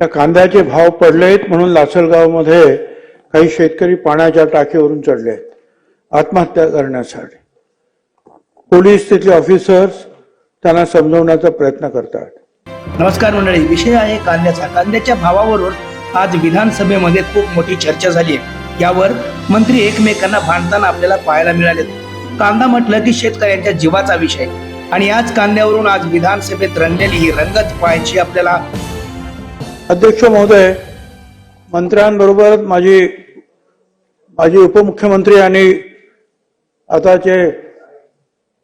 या कांद्याचे भाव पडलेत म्हणून लासलगावमध्ये काही शेतकरी पाण्याच्या टाकीवरून चढलेत आत्महत्या करण्यासाठी. पोलीस तिथले ऑफिसर्स त्यांना समजवण्याचा प्रयत्न करतात. नमस्कार मंडळी विषय आहे कांद्याचा. कांद्याच्या भावावरून आज विधानसभेमध्ये खूप मोठी चर्चा झाली आहे. यावर मंत्री एकमेकांना भांडताना आपल्याला पाहायला मिळाले कांदा म्हटलं की शेतकऱ्यांच्या जीवाचा विषय. आणि याच कांद्यावरून आज विधानसभेत रंगलेली ही रंगत पाहायची आपल्याला अध्यक्ष महोदय मंत्र्यांबरोबर माझी माझी उपमुख्यमंत्री आणि आताचे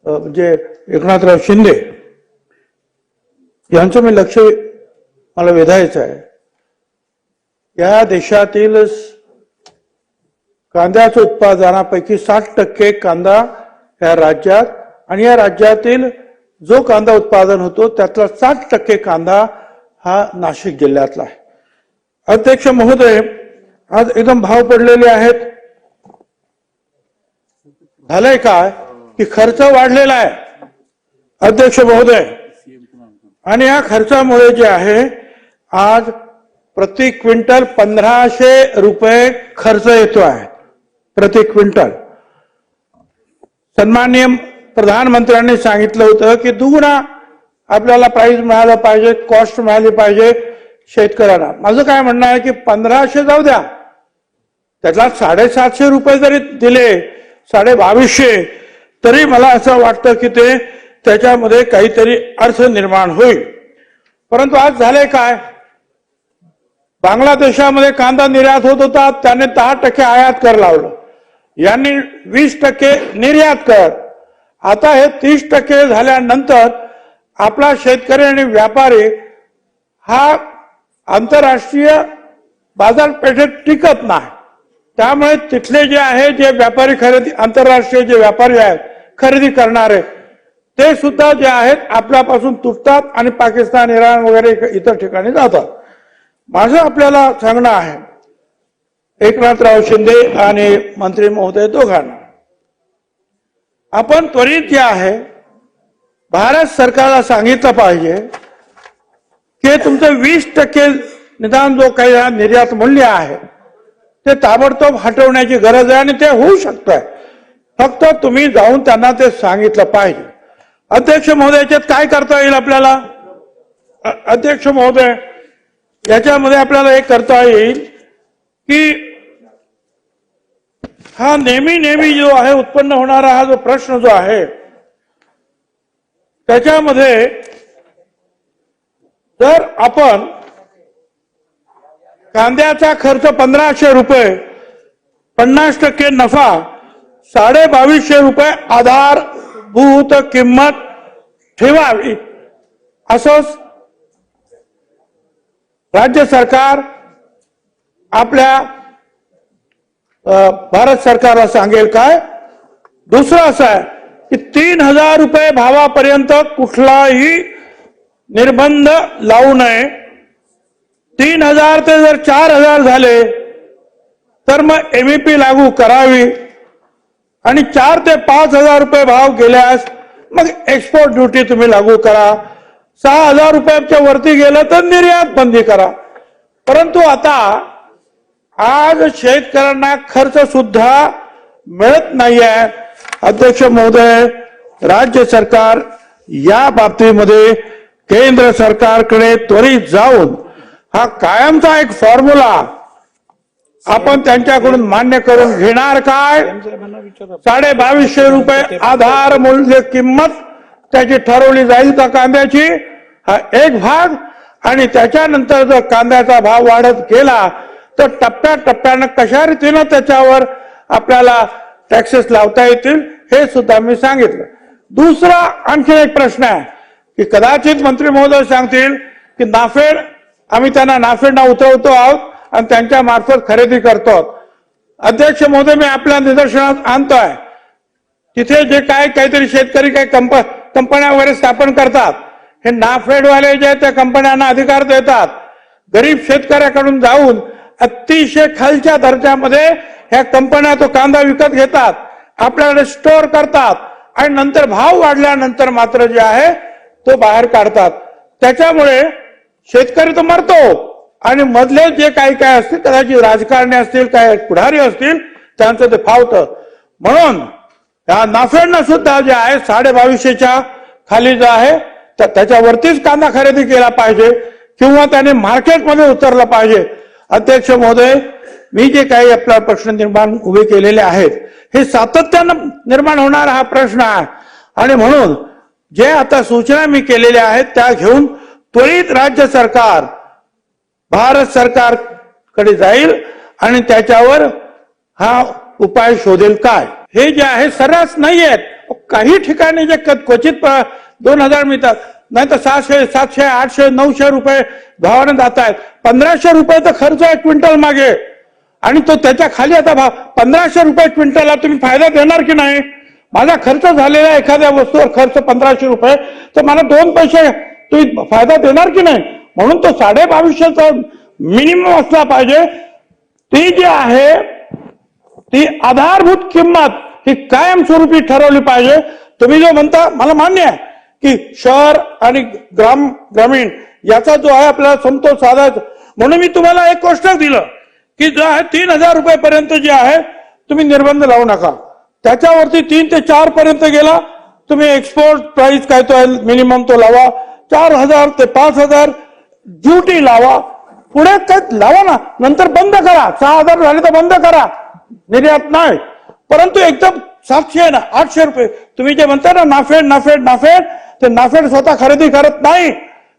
म्हणजे एकनाथराव शिंदे यांचं मी लक्ष मला वेधायचं आहे. या देशातील कांद्याचं कांद्याच्या उत्पादनापैकी साठ टक्के कांदा या राज्यात आणि या राज्यातील जो कांदा उत्पादन होतो त्यातला साठ टक्के कांदा हा नाशिक जिल्ह्यातला आहे. अध्यक्ष महोदय आज एकदम भाव पडलेले आहेत. झालंय काय? की खर्च वाढलेला आहे. अध्यक्ष महोदय आणि या खर्चामुळे जे आहे आज प्रति क्विंटल पंधराशे रुपये खर्च येतो आहे. प्रति क्विंटल. सन्माननीय प्रधानमंत्र्यांनी सांगितलं होतं की दुगुणा आपल्याला प्राईज मिळालं पाहिजे कॉस्ट मिळाली पाहिजे शेतकऱ्यांना. माझं काय म्हणणं आहे की पंधराशे जाऊ द्या. त्याला साडेसातशे रुपये जरी दिले साडे बावीसशे तरी मला असं वाटतं की ते त्याच्यामध्ये काहीतरी अर्थ निर्माण होईल. परंतु आज झालंय काय? बांगलादेशामध्ये कांदा निर्यात होत होता त्याने दहा टक्के आयात कर लावलं. यांनी वीस टक्के निर्यात कर. आता हे तीस टक्के झाल्यानंतर आपला शेतकरी आणि व्यापारी हा आंतरराष्ट्रीय बाजारपेठेत टिकत नाही. त्यामुळे तिथले जे आहे जे व्यापारी खरेदी आंतरराष्ट्रीय जे व्यापारी आहेत खरेदी करणारे ते सुद्धा जे आहेत आपल्यापासून तुटतात आणि पाकिस्तान इराण वगैरे इतर ठिकाणी जातात. माझं आपल्याला सांगणं आहे एकनाथराव शिंदे आणि मंत्री महोदय दोघांना आपण त्वरित जे आहे भारत सरकारला सांगितलं पाहिजे की तुमचं वीस टक्के निदान जो काही निर्यात मूल्य आहे ते ताबडतोब हटवण्याची गरज आहे आणि ते होऊ शकतंय. फक्त तुम्ही जाऊन त्यांना ते सांगितलं पाहिजे. अध्यक्ष महोदय याच्यात काय करता येईल आपल्याला? अध्यक्ष महोदय याच्यामध्ये आपल्याला एक करता येईल की हा नेहमी नेहमी जो आहे उत्पन्न होणारा हा जो प्रश्न जो आहे त्याच्यामध्ये जर आपण कांद्याचा खर्च पंधराशे रुपये पन्नास टक्के नफा साडे बावीसशे रुपये आधारभूत किंमत ठेवावी असं राज्य सरकार आपल्या भारत सरकारला सांगेल काय? दुसरं असं आहे की तीन हजार रुपये भावापर्यंत कुठलाही निर्बंध लावू नये. तीन हजार ते जर चार हजार झाले तर मग एमईपी लागू करावी. आणि चार ते पाच हजार रुपये भाव गेल्यास मग एक्सपोर्ट ड्युटी तुम्ही लागू करा. सहा हजार रुपयाच्या वरती गेलं तर निर्यात बंदी करा. परंतु आता आज शेतकऱ्यांना खर्च सुद्धा मिळत नाहीये. अध्यक्ष महोदय राज्य सरकार या बाबतीमध्ये केंद्र सरकारकडे त्वरित जाऊन हा कायमचा एक फॉर्म्युला आपण त्यांच्याकडून मान्य करून घेणार काय? साडे बावीसशे रुपये आधार मूल्य किंमत त्याची ठरवली जाईल का कांद्याची? हा एक भाग. आणि त्याच्यानंतर जर कांद्याचा भाव वाढत गेला तर टप्प्या टप्प्यानं कशा रीतीनं त्याच्यावर आपल्याला टॅक्सेस लावता येतील हे सुद्धा मी सांगितलं. दुसरा आणखी एक प्रश्न आहे की कदाचित मंत्री महोदय सांगतील की नाफेड आम्ही त्यांना नाफेडना उतरवतो आहोत आणि त्यांच्या मार्फत खरेदी करतो आहोत. अध्यक्ष महोदय मी आपल्या निदर्शनात आणतोय. तिथे जे काय काहीतरी शेतकरी काही कंप कंपन्या वगैरे स्थापन करतात हे नाफेडवाले जे आहेत त्या कंपन्यांना अधिकार देतात. गरीब शेतकऱ्याकडून जाऊन अतिशय खालच्या दर्जामध्ये ह्या कंपन्या तो कांदा विकत घेतात आपल्याकडे स्टोअर करतात आणि नंतर भाव वाढल्यानंतर मात्र जे आहे तो बाहेर काढतात. त्याच्यामुळे शेतकरी तर मरतो आणि मधले जे काही काय असतील कदाचित राजकारणी असतील काय पुढारी असतील त्यांचं ते फावतं. म्हणून या नाफेडनं सुद्धा जे आहे साडे बावीसशेच्या खाली जो आहे तर त्याच्यावरतीच कांदा खरेदी केला पाहिजे किंवा त्याने मार्केटमध्ये उतरलं पाहिजे. अध्यक्ष महोदय मी जे काही आपला प्रश्न निर्माण उभे केलेले आहेत हे सातत्यानं निर्माण होणारा हा प्रश्न आहे. आणि म्हणून जे आता सूचना मी केलेल्या आहेत त्या घेऊन त्वरित राज्य सरकार भारत सरकारकडे जाईल आणि त्याच्यावर हा उपाय शोधेल काय? हे जे आहे सर्रास नाही आहेत काही ठिकाणी जे क्वचित प- दोन हजार मिळतात नाही तर सहाशे सातशे आठशे नऊशे रुपये भावानं जात आहेत. पंधराशे रुपये तर खर्च आहे क्विंटल मागे. आणि तो त्याच्याखाली आता भाव पंधराशे रुपये क्विंटलला तुम्ही फायदा देणार की नाही? माझा खर्च झालेला एखाद्या वस्तूवर खर्च पंधराशे रुपये तर मला दोन पैसे तुम्ही फायदा देणार की नाही? म्हणून तो साडे बावीसशेचा मिनिमम असला पाहिजे. ती जी आहे ती आधारभूत किंमत ही कायमस्वरूपी ठरवली पाहिजे. तुम्ही जो म्हणता मला मान्य आहे की शहर आणि ग्राम ग्रामीण याचा जो आहे आपल्याला समतोल साधायचा. म्हणून मी तुम्हाला एक गोष्ट दिलं. की जो आहे तीन हजार रुपयेपर्यंत जे आहे तुम्ही निर्बंध लावू नका. त्याच्यावरती तीन ते चार पर्यंत गेला तुम्ही एक्सपोर्ट प्राइस काय तो आहे मिनिमम तो लावा. चार हजार ते पाच हजार ड्युटी लावा. पुढे काय लावा ना. नंतर बंद करा. सहा हजार झाले तर बंद करा. निर्यात नाही. परंतु एकदम सातशे ना आठशे रुपये. तुम्ही जे म्हणता ना नाफेड नाफेड नाफेड ते नाफेड स्वतः खरेदी करत नाही.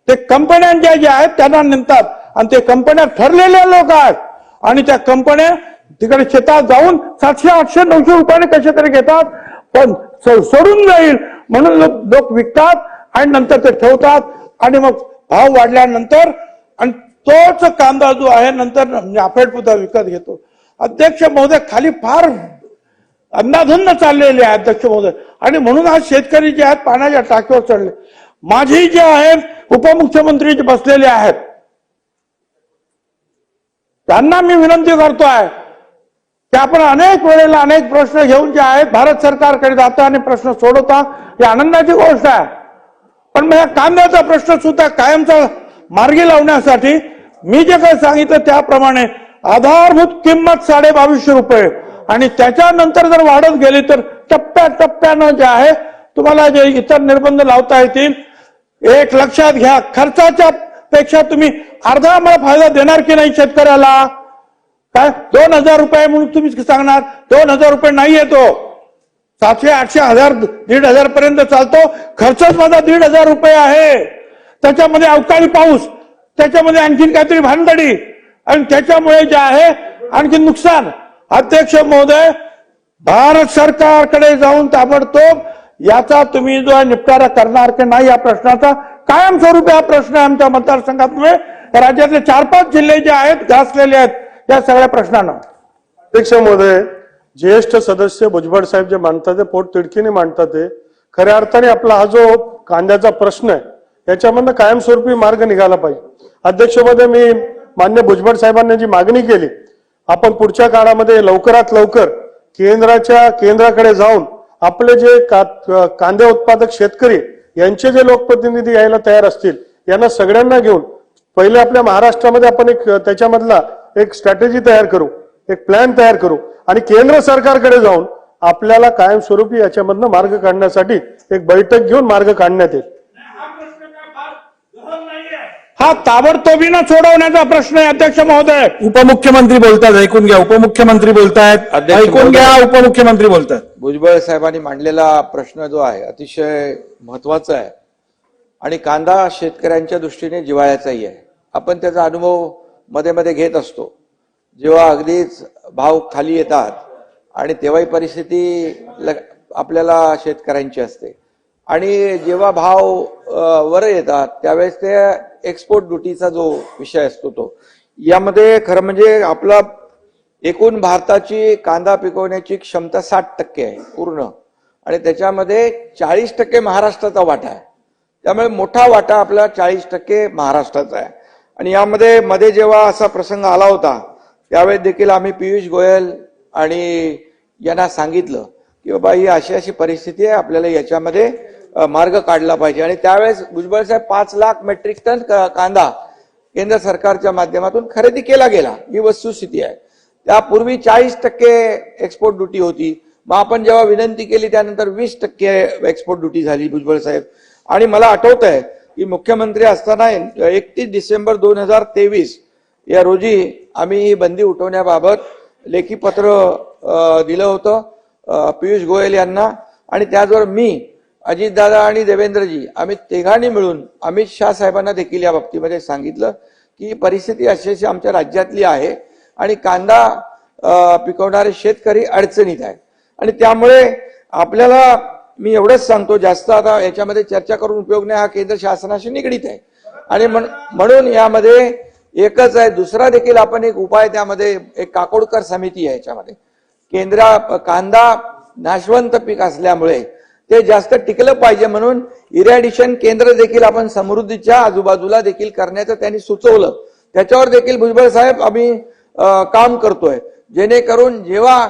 ते कंपन्यांच्या ज्या आहेत त्यांना नेमतात. आणि ते कंपन्या ठरलेले लोक आहेत. आणि त्या कंपन्या तिकडे शेतात जाऊन सातशे आठशे नऊशे रुपयाने कसे तरी घेतात पण स- सोडून जाईल म्हणून लोक लोक विकतात आणि नंतर ते ठेवतात आणि मग भाव वाढल्यानंतर आणि तोच कांदा जो आहे नंतर म्हणजे नाफेड सुद्धा विकत घेतो. अध्यक्ष महोदय खाली फार अंदाधुंद चाललेले आहे अध्यक्ष महोदय. आणि म्हणून आज शेतकरी जे आहेत पाण्याच्या टाकीवर चढले. माझी जे आहेत उपमुख्यमंत्री जे बसलेले आहेत त्यांना मी विनंती करतोय की आपण अनेक वेळेला अनेक प्रश्न घेऊन जे आहेत भारत सरकारकडे जाता आणि प्रश्न सोडवता. ही आनंदाची गोष्ट आहे. पण मग या कांद्याचा प्रश्न सुद्धा कायमचा मार्गी लावण्यासाठी मी जे काही सांगितलं त्याप्रमाणे आधारभूत किंमत साडे बावीसशे रुपये. आणि त्याच्यानंतर जर वाढत गेली तर टप्प्या टप्प्यानं जे आहे तुम्हाला जे इतर निर्बंध लावता येतील एक लक्षात घ्या खर्चाच्या पेक्षा तुम्ही अर्धा मला फायदा देणार की नाही शेतकऱ्याला? काय? दोन हजार रुपये म्हणून तुम्ही सांगणार? दोन हजार रुपये नाही येतो. सातशे आठशे हजार दीड हजार पर्यंत चालतो. खर्चच माझा दीड हजार रुपये आहे. त्याच्यामध्ये अवकाळी पाऊस त्याच्यामध्ये आणखीन काहीतरी भानगडी. आणि त्याच्यामुळे जे आहे आणखी नुकसान. अध्यक्ष महोदय भारत सरकारकडे जाऊन ताबडतोब याचा तुम्ही जो निपटारा करणार की नाही या प्रश्नाचा कायमस्वरूपी हा प्रश्न आहे आमच्या मतदारसंघातमुळे राज्यातले चार पाच जिल्हे जे आहेत घासलेले आहेत या सगळ्या प्रश्नांना. अध्यक्ष महोदय ज्येष्ठ सदस्य भुजबळ साहेब जे मांडतात ते पोट तिडकीने मांडतात ते खऱ्या अर्थाने आपला हा जो कांद्याचा प्रश्न आहे याच्यामधनं कायमस्वरूपी मार्ग निघाला पाहिजे. अध्यक्षमध्ये मी मान्य भुजबळ साहेबांनी जी मागणी केली आपण पुढच्या काळामध्ये लवकरात लवकर केंद्राच्या केंद्राकडे जाऊन आपले जे का- कांदे उत्पादक शेतकरी यांचे जे लोकप्रतिनिधी यायला तयार असतील यांना सगळ्यांना घेऊन पहिले आपल्या महाराष्ट्रामध्ये आपण एक त्याच्यामधला एक स्ट्रॅटेजी तयार करू एक प्लॅन तयार करू आणि केंद्र सरकारकडे जाऊन आपल्याला कायमस्वरूपी याच्यामधनं मार्ग काढण्यासाठी एक बैठक घेऊन मार्ग काढण्यात येईल. हा ताबडतोबीनं सोडवण्याचा प्रश्न आहे अध्यक्ष महोदय. उपमुख्यमंत्री बोलतात ऐकून घ्या. उपमुख्यमंत्री बोलतायत अध्यक्ष ऐकून घ्या महोदय. उपमुख्यमंत्री बोलतात भुजबळ साहेबांनी मांडलेला प्रश्न जो आहे अतिशय महत्त्वाचा आहे आणि कांदा शेतकऱ्यांच्या दृष्टीने जिव्हाळ्याचाही आहे. आपण त्याचा अनुभवमध्ये मध्ये घेत असतो. जेव्हा अगदीच भाव खाली येतात आणि तेव्हाही परिस्थिती ल- आपल्याला शेतकऱ्यांची असते. आणि जेव्हा भाव वर येतात त्यावेळेस ते एक्सपोर्ट ड्युटीचा जो विषय असतो तो. यामध्ये खरं म्हणजे आपला एकूण भारताची कांदा पिकवण्याची क्षमता साठ टक्के आहे पूर्ण. आणि त्याच्यामध्ये चाळीस टक्के महाराष्ट्राचा वाटा आहे. त्यामुळे मोठा वाटा आपला चाळीस टक्के महाराष्ट्राचा आहे. आणि यामध्ये मध्ये जेव्हा असा प्रसंग आला होता त्यावेळेस देखील आम्ही पियुष गोयल आणि यांना सांगितलं की बाबा ही अशी अशी परिस्थिती आहे आपल्याला याच्यामध्ये मार्ग काढला पाहिजे. आणि त्यावेळेस भुजबळ साहेब पाच लाख मेट्रिक टन क- कांदा केंद्र सरकारच्या माध्यमातून खरेदी केला गेला. ही वस्तुस्थिती आहे. त्यापूर्वी चाळीस टक्के एक्सपोर्ट ड्युटी होती. मग आपण जेव्हा विनंती केली त्यानंतर वीस टक्के एक्सपोर्ट ड्युटी झाली भुजबळ साहेब. आणि मला आठवत आहे की मुख्यमंत्री असताना एकतीस डिसेंबर दोन हजार तेवीस या रोजी आम्ही ही बंदी उठवण्याबाबत लेखी पत्र दिलं होतं पियुष गोयल यांना. आणि त्याचबरोबर मी अजितदादा आणि देवेंद्रजी आम्ही तिघांनी मिळून अमित शहा साहेबांना देखील या बाबतीमध्ये सांगितलं की परिस्थिती अशी अशी आमच्या राज्यातली आहे आणि कांदा पिकवणारे शेतकरी अडचणीत आहे. आणि त्यामुळे आपल्याला मी एवढंच सांगतो जास्त आता याच्यामध्ये चर्चा करून उपयोग नाही हा केंद्र शासनाशी निगडीत आहे. आणि म्हण- म्हणून यामध्ये एकच आहे दुसरा देखील आपण एक उपाय त्यामध्ये एक काकोडकर समिती आहे याच्यामध्ये. केंद्रा कांदा नाशवंत पीक असल्यामुळे ते जास्त टिकलं पाहिजे म्हणून इरॅडिशन केंद्र देखील आपण समृद्धीच्या आजूबाजूला देखील करण्याचं त्यांनी सुचवलं. त्याच्यावर देखील भुजबळ साहेब आम्ही काम करतोय. जेणेकरून जेव्हा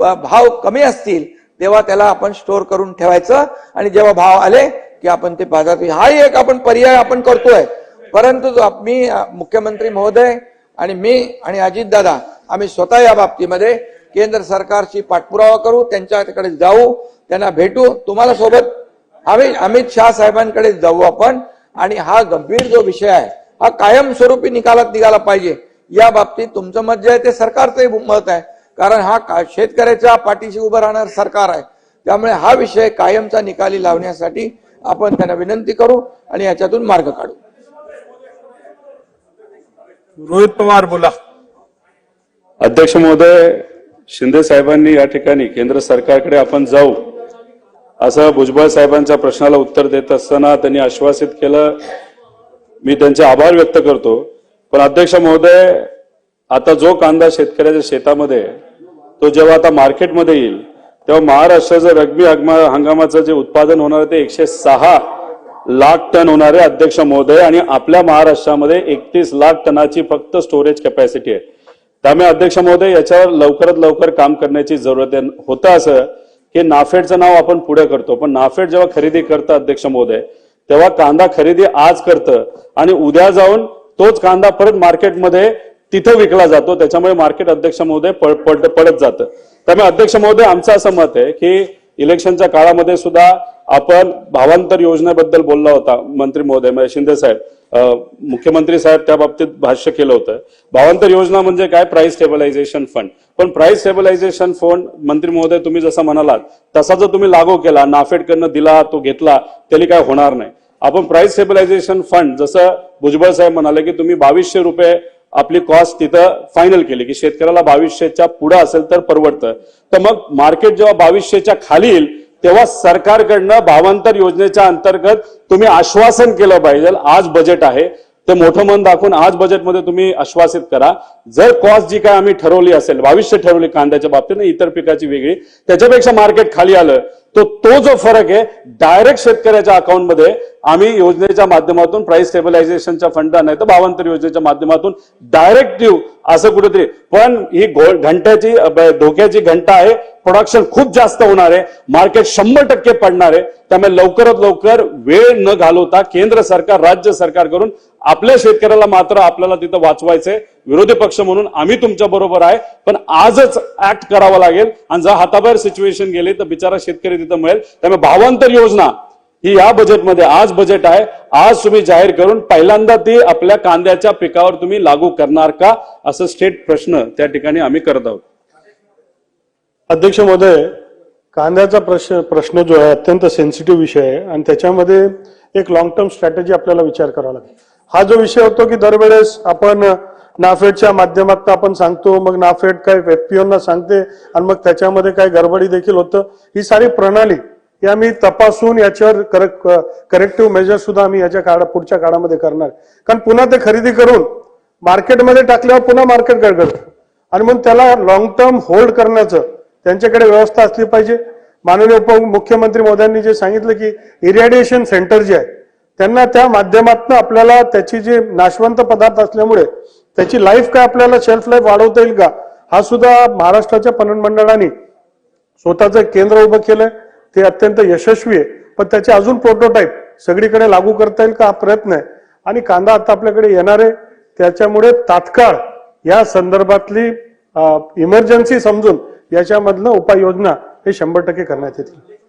भाव कमी असतील तेव्हा त्याला आपण स्टोअर करून ठेवायचं. आणि जेव्हा भाव आले की आपण ते बाजारात हाही एक आपण पर्याय आपण करतोय. परंतु मी मुख्यमंत्री महोदय आणि मी आणि अजितदादा आम्ही स्वतः या बाबतीमध्ये केंद्र सरकारची पाठपुरावा करू त्यांच्याकडे जाऊ त्यांना भेटू. तुम्हाला सोबत आम्ही अमित शहा साहेबांकडे जाऊ आपण. आणि हा गंभीर जो विषय आहे हा कायमस्वरूपी निकालात निघाला पाहिजे. या बाबतीत तुमचं मत जे आहे ते सरकारचंही मत आहे. कारण हा का- शेतकऱ्याच्या पाठीशी उभं राहणार सरकार आहे. त्यामुळे हा विषय कायमचा निकाली लावण्यासाठी आपण त्यांना विनंती करू आणि याच्यातून मार्ग काढू. रोहित पवार बोला. अध्यक्ष महोदय शिंदे साहेबांनी या ठिकाणी केंद्र सरकारकडे आपण जाऊ असं भुजबळ साहेबांच्या प्रश्नाला उत्तर देत असताना त्यांनी आश्वासित केलं. मी त्यांचे आभार व्यक्त करतो. पण अध्यक्ष महोदय आता जो कांदा शेतकऱ्याच्या शेतामध्ये आहे, तो जेव्हा आता मार्केटमध्ये येईल तेव्हा महाराष्ट्राचं रग्बी हंगामाचं जे उत्पादन होणार आहे ते एकशे सहा लाख टन होणार आहे अध्यक्ष महोदय आणि आपल्या महाराष्ट्रामध्ये एकतीस लाख टनाची फक्त स्टोरेज कॅपॅसिटी आहे. त्यामुळे अध्यक्ष महोदय याच्यावर लवकरात लवकर काम करण्याची जरूरत आहे. होतं असं की नाफेडचं नाव आपण पुढे करतो. पण नाफेड जेव्हा खरेदी करतं अध्यक्ष महोदय तेव्हा कांदा खरेदी आज करतं आणि उद्या जाऊन तोच कांदा परत मार्केटमध्ये तिथं विकला जातो. त्याच्यामुळे मार्केट अध्यक्ष महोदय पडत जातं. त्यामुळे अध्यक्ष महोदय आमचं असं मत आहे की इलेक्शनच्या काळामध्ये सुद्धा आपण भावांतर योजनेबद्दल बोलला होता मंत्री महोदय म्हणजे शिंदे साहेब. मुख्यमंत्री साहेब त्या बाबतीत भाष्य केलं होतं. भावांतर योजना म्हणजे काय? प्राइस स्टेबलायझेशन फंड पण प्राइस स्टेबलायझेशन फंड मंत्री महोदय तुम्ही जसं म्हणालात तसा जर तुम्ही लागू केला नाफेडकडनं दिला तो घेतला त्याला काय होणार नाही. आपण प्राइस स्टेबलायझेशन फंड जसं भुजबळ साहेब म्हणाले की तुम्ही बावीसशे रुपये आपली कॉस्ट तिथं फायनल केली की शेतकऱ्याला बावीसशेच्या पुढं असेल तर परवडतं. तर मग मार्केट जेव्हा बावीसशेच्या खाली येईल तेव्हा सरकारकडनं भावांतर योजनेच्या अंतर्गत तुम्ही आश्वासन केलं पाहिजे. आज बजेट आहे. ते मोठं मन दाखवून आज बजेटमध्ये तुम्ही आश्वासित करा. जर कॉस्ट जी काय आम्ही ठरवली असेल बावीसशे ठरवली कांद्याच्या बाबतीत इतर पिकाची वेगळी त्याच्यापेक्षा मार्केट खाली आलं तो तो जो फरक आहे डायरेक्ट शेतकऱ्याच्या अकाउंटमध्ये आम्ही योजनेच्या माध्यमातून प्राइस स्टेबलायझेशनच्या फंड नाही तर भावांतर योजनेच्या माध्यमातून डायरेक्ट देऊ असं कुठेतरी. पण ही घंट्याची धोक्याची घंटा आहे प्रोडक्शन खूप जास्त होणार आहे मार्केट शंभर टक्के पडणार आहे त्यामुळे लवकरात लवकर वेळ न घालवता केंद्र सरकार राज्य सरकार करून आपल्या शेतकऱ्याला मात्र आपल्याला तिथं वाचवायचंय. विरोधी पक्ष म्हणून आम्ही तुमच्या बरोबर आहे. पण आजच ऍक्ट करावं लागेल. आणि जर हाताबाहेर सिच्युएशन गेली तर बिचारा शेतकरी तिथं मिळेल. त्यामुळे भावांतर योजना ही या बजेटमध्ये आज बजेट आहे. आज तुम्ही जाहीर करून पहिल्यांदा ती आपल्या कांद्याच्या पिकावर तुम्ही लागू करणार का? असं स्टेट प्रश्न त्या ठिकाणी आम्ही करत आहोत. अध्यक्ष महोदय कांद्याचा प्रश्न प्रश्न जो आहे अत्यंत सेन्सिटिव्ह विषय आहे. आणि त्याच्यामध्ये एक लॉंग टर्म स्ट्रॅटेजी आपल्याला विचार करावा लागेल. हा जो विषय होतो की दरवेळेस आपण नाफेडच्या माध्यमात आपण सांगतो मग नाफेड काय एफपीओना सांगते आणि मग त्याच्यामध्ये काय गडबडी देखील होतं ही सारी प्रणाली या आम्ही तपासून याच्यावर करेक्टिव्ह मेजर सुद्धा आम्ही याच्या काळा पुढच्या काळामध्ये करणार. कारण पुन्हा ते खरेदी करून मार्केटमध्ये टाकल्यावर पुन्हा मार्केट गडगडतं. आणि मग त्याला लॉंग टर्म होल्ड करण्याचं त्यांच्याकडे व्यवस्था असली पाहिजे. माननीय उपमुख्यमंत्री मोदयांनी जे सांगितलं की इरिडिएशन सेंटर जे आहे त्यांना त्या माध्यमातून आपल्याला त्याची जी नाशवंत पदार्थ असल्यामुळे त्याची लाईफ काय आपल्याला शेल्फ लाईफ वाढवता येईल का? हा सुद्धा महाराष्ट्राच्या पणन मंडळाने स्वतःचं केंद्र उभं केलंय. ते अत्यंत यशस्वी आहे. पण त्याचे अजून प्रोटोटाईप सगळीकडे लागू करता येईल का? हा प्रयत्न आहे. आणि कांदा आता आपल्याकडे येणार आहे. त्याच्यामुळे तात्काळ या संदर्भातली इमर्जन्सी समजून याच्यामधनं उपाययोजना हे शंभर टक्के करण्यात येतील.